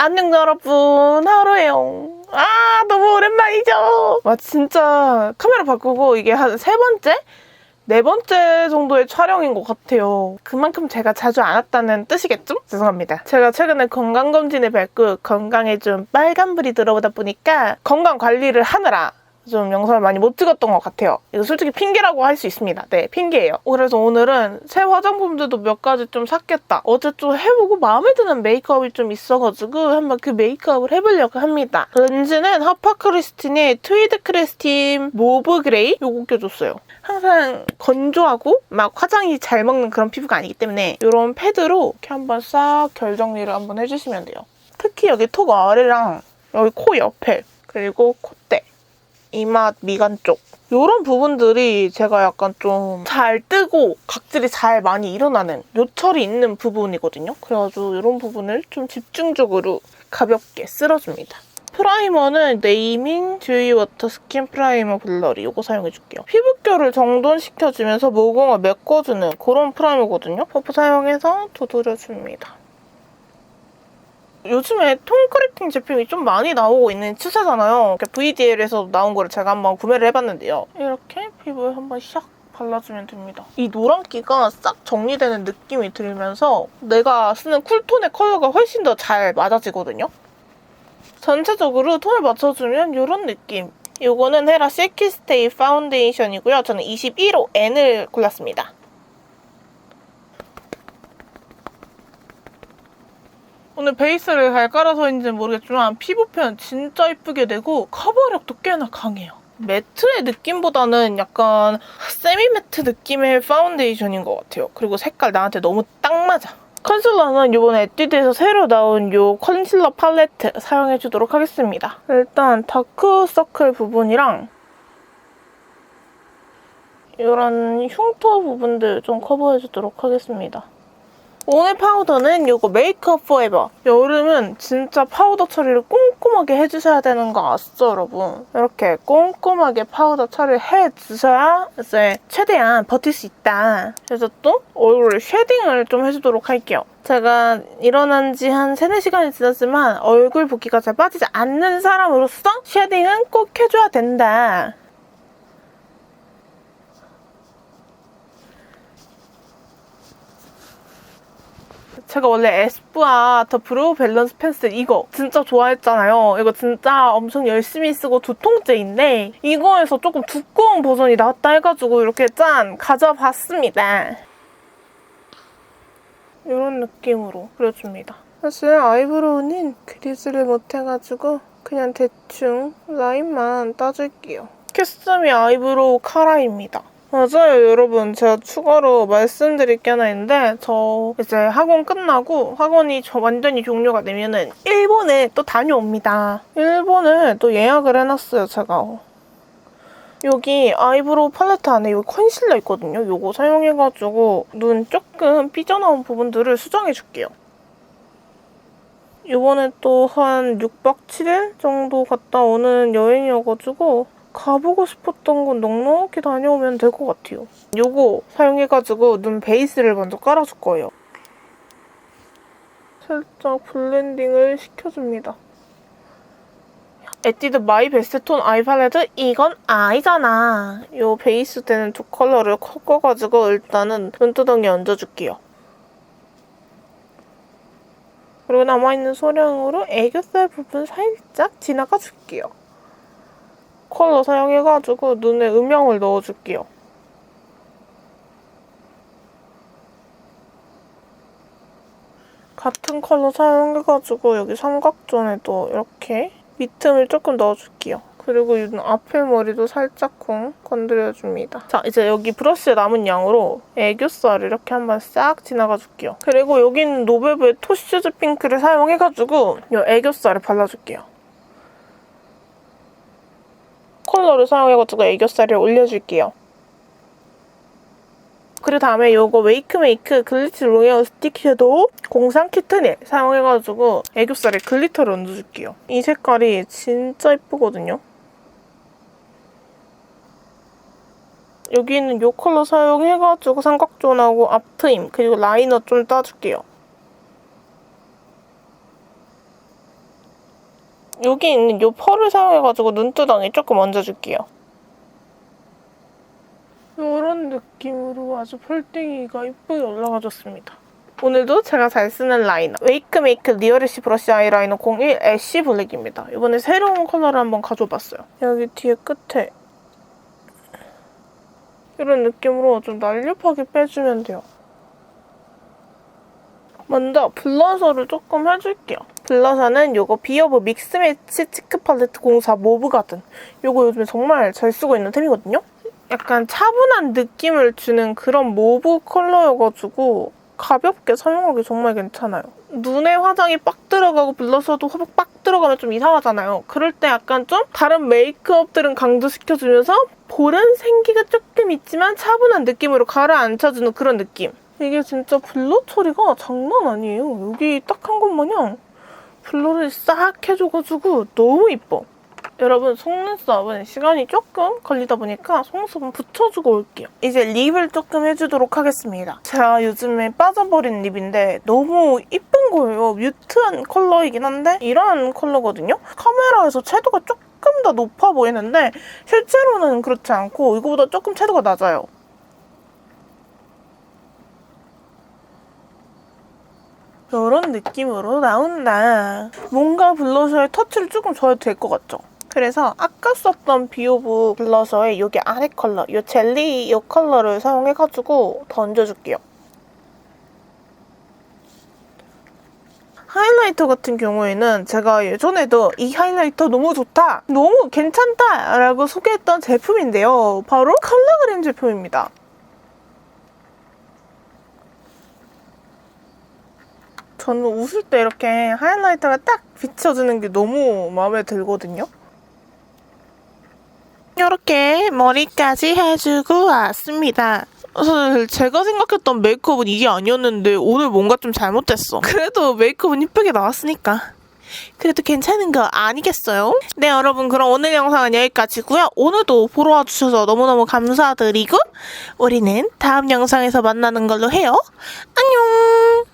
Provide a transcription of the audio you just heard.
안녕 여러분 하루예요. 아 너무 오랜만이죠. 와 진짜 카메라 바꾸고 이게 한 세 번째? 네 번째 정도의 촬영인 것 같아요. 그만큼 제가 자주 안 왔다는 뜻이겠죠? 죄송합니다. 제가 최근에 건강검진을 받고 건강에 좀 빨간불이 들어오다 보니까 건강 관리를 하느라 좀 영상을 많이 못 찍었던 것 같아요. 이거 솔직히 핑계라고 할 수 있습니다. 네, 핑계예요. 그래서 오늘은 새 화장품들도 몇 가지 좀 샀겠다. 어제 좀 해보고 마음에 드는 메이크업이 좀 있어가지고 한번 그 메이크업을 해보려고 합니다. 렌즈는 하파크리스틴의 트위드 크리스틴 모브 그레이 요거 껴줬어요. 항상 건조하고 막 화장이 잘 먹는 그런 피부가 아니기 때문에 이런 패드로 이렇게 한번 싹 결 정리를 한번 해주시면 돼요. 특히 여기 턱 아래랑 여기 코 옆에 그리고 콧대 이마 미간 쪽 이런 부분들이 제가 약간 좀 잘 뜨고 각질이 잘 많이 일어나는 요철이 있는 부분이거든요. 그래가지고 이런 부분을 좀 집중적으로 가볍게 쓸어줍니다. 프라이머는 네이밍 듀이 워터 스킨 프라이머 블러리 이거 사용해줄게요. 피부결을 정돈시켜주면서 모공을 메꿔주는 그런 프라이머거든요. 퍼프 사용해서 두드려줍니다. 요즘에 톤 커렉팅 제품이 좀 많이 나오고 있는 추세잖아요. VDL에서 나온 거를 제가 한번 구매를 해봤는데요. 이렇게 피부에 한번 샥 발라주면 됩니다. 이 노란기가 싹 정리되는 느낌이 들면서 내가 쓰는 쿨톤의 컬러가 훨씬 더 잘 맞아지거든요. 전체적으로 톤을 맞춰주면 이런 느낌. 이거는 헤라 실키스테이 파운데이션이고요. 저는 21호 N을 골랐습니다. 오늘 베이스를 잘 깔아서인지는 모르겠지만 피부 표현 진짜 이쁘게 되고 커버력도 꽤나 강해요. 매트의 느낌보다는 약간 세미 매트 느낌의 파운데이션인 것 같아요. 그리고 색깔 나한테 너무 딱 맞아. 컨실러는 이번에 에뛰드에서 새로 나온 이 컨실러 팔레트 사용해주도록 하겠습니다. 일단 다크서클 부분이랑 이런 흉터 부분들 좀 커버해주도록 하겠습니다. 오늘 파우더는 이거 메이크업 포에버. 여름은 진짜 파우더 처리를 꼼꼼하게 해주셔야 되는 거 아시죠, 여러분? 이렇게 꼼꼼하게 파우더 처리를 해주셔야 이제 최대한 버틸 수 있다. 그래서 또 얼굴 쉐딩을 좀 해주도록 할게요. 제가 일어난 지 한 3, 4시간이 지났지만 얼굴 붓기가 잘 빠지지 않는 사람으로서 쉐딩은 꼭 해줘야 된다. 제가 원래 에스쁘아 더 브로우 밸런스 펜슬 이거 진짜 좋아했잖아요. 이거 진짜 엄청 열심히 쓰고 두 통째인데 이거에서 조금 두꺼운 버전이 나왔다 해가지고 이렇게 짠 가져봤습니다. 이런 느낌으로 그려줍니다. 사실 아이브로우는 그리지를 못해가지고 그냥 대충 라인만 따줄게요. 캐스미 아이브로우 카라입니다. 맞아요, 여러분. 제가 추가로 말씀드릴 게 하나 있는데, 저 이제 학원 끝나고 학원이 저 완전히 종료가 되면은 일본에 또 다녀옵니다. 일본을 또 예약을 해놨어요, 제가. 여기 아이브로우 팔레트 안에 여기 컨실러 있거든요. 요거 사용해가지고 눈 조금 삐져나온 부분들을 수정해줄게요. 이번에 또 한 6박 7일 정도 갔다 오는 여행이어가지고 가보고 싶었던 건 넉넉히 다녀오면 될 것 같아요. 요거 사용해가지고 눈 베이스를 먼저 깔아줄 거예요. 살짝 블렌딩을 시켜줍니다. 에뛰드 마이 베스트 톤 아이 팔레트 이건 아이잖아. 요 베이스 되는 두 컬러를 섞어가지고 일단은 눈두덩이에 얹어줄게요. 그리고 남아있는 소량으로 애교살 부분 살짝 지나가 줄게요. 컬러 사용해가지고 눈에 음영을 넣어줄게요. 같은 컬러 사용해가지고 여기 삼각존에도 이렇게 밑틈을 조금 넣어줄게요. 그리고 이 앞에 머리도 살짝쿵 건드려줍니다. 자, 이제 여기 브러쉬에 남은 양으로 애교살을 이렇게 한번 싹 지나가줄게요. 그리고 여기는 노베브의 토슈즈 핑크를 사용해가지고 이 애교살을 발라줄게요. 컬러를 사용해가지고 애교살을 올려줄게요. 그리고 다음에 이거 웨이크메이크 글리트 로얄 스틱 섀도우 공상 키트닐 사용해가지고 애교살에 글리터를 얹어줄게요. 이 색깔이 진짜 예쁘거든요. 여기는 이 컬러 사용해가지고 삼각존하고 앞트임 그리고 라이너 좀 따줄게요. 여기 있는 요 펄을 사용해가지고 눈두덩이 조금 얹어줄게요. 이런 느낌으로 아주 펄땡이가 이쁘게 올라가줬습니다. 오늘도 제가 잘 쓰는 라이너 웨이크메이크 리어리시 브러쉬 아이라이너 01 애쉬 블랙입니다. 이번에 새로운 컬러를 한번 가져봤어요. 여기 뒤에 끝에 이런 느낌으로 좀 날렵하게 빼주면 돼요. 먼저 블러셔를 조금 해줄게요. 블러셔는 요거 비어브 믹스매치 치크 팔레트 04 모브 가든 요거 요즘에 정말 잘 쓰고 있는 템이거든요. 약간 차분한 느낌을 주는 그런 모브 컬러여가지고 가볍게 사용하기 정말 괜찮아요. 눈에 화장이 빡 들어가고 블러셔도 호박 빡 들어가면 좀 이상하잖아요. 그럴 때 약간 좀 다른 메이크업들은 강조시켜주면서 볼은 생기가 조금 있지만 차분한 느낌으로 가라앉혀주는 그런 느낌. 이게 진짜 블러 처리가 장난 아니에요. 여기 딱 한 것 마냥 블러를 싹 해줘가지고 너무 이뻐. 여러분 속눈썹은 시간이 조금 걸리다 보니까 속눈썹은 붙여주고 올게요. 이제 립을 조금 해주도록 하겠습니다. 제가 요즘에 빠져버린 립인데 너무 이쁜 거예요. 뮤트한 컬러이긴 한데 이런 컬러거든요. 카메라에서 채도가 조금 더 높아 보이는데 실제로는 그렇지 않고 이거보다 조금 채도가 낮아요. 이런 느낌으로 나온다. 뭔가 블러셔에 터치를 조금 줘도 될것 같죠? 그래서 아까 썼던 비오브 블러셔의 여기 아래 컬러, 이 젤리 이 컬러를 사용해가지고 던져줄게요. 하이라이터 같은 경우에는 제가 예전에도 이 하이라이터 너무 좋다, 너무 괜찮다 라고 소개했던 제품인데요. 바로 컬러그램 제품입니다. 저는 웃을 때 이렇게 하이라이터가 딱 비춰주는 게 너무 마음에 들거든요. 이렇게 머리까지 해주고 왔습니다. 사실 제가 생각했던 메이크업은 이게 아니었는데 오늘 뭔가 좀 잘못됐어. 그래도 메이크업은 이쁘게 나왔으니까. 그래도 괜찮은 거 아니겠어요? 네 여러분 그럼 오늘 영상은 여기까지고요. 오늘도 보러 와주셔서 너무너무 감사드리고 우리는 다음 영상에서 만나는 걸로 해요. 안녕